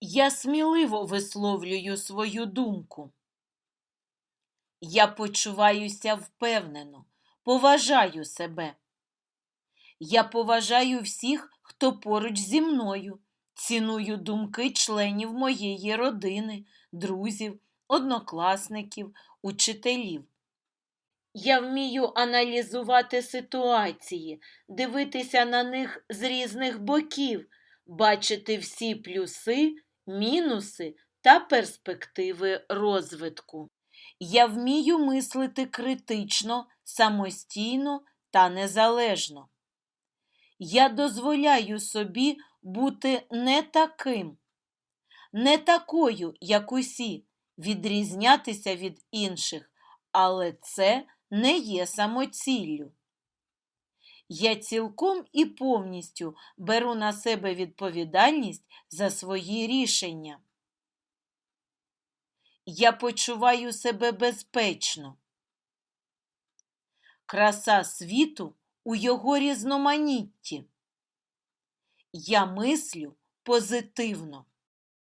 Я сміливо висловлюю свою думку. Я почуваюся впевнено, поважаю себе. Я поважаю всіх, хто поруч зі мною, ціную думки членів моєї родини, друзів, однокласників, учителів. Я вмію аналізувати ситуації, дивитися на них з різних боків, бачити всі плюси, мінуси та перспективи розвитку. Я вмію мислити критично, самостійно та незалежно. Я дозволяю собі бути не таким, не такою, як усі, відрізнятися від інших, але це не є самоціллю. Я цілком і повністю беру на себе відповідальність за свої рішення. Я почуваю себе безпечно. Краса світу у його різноманітті. Я мислю позитивно.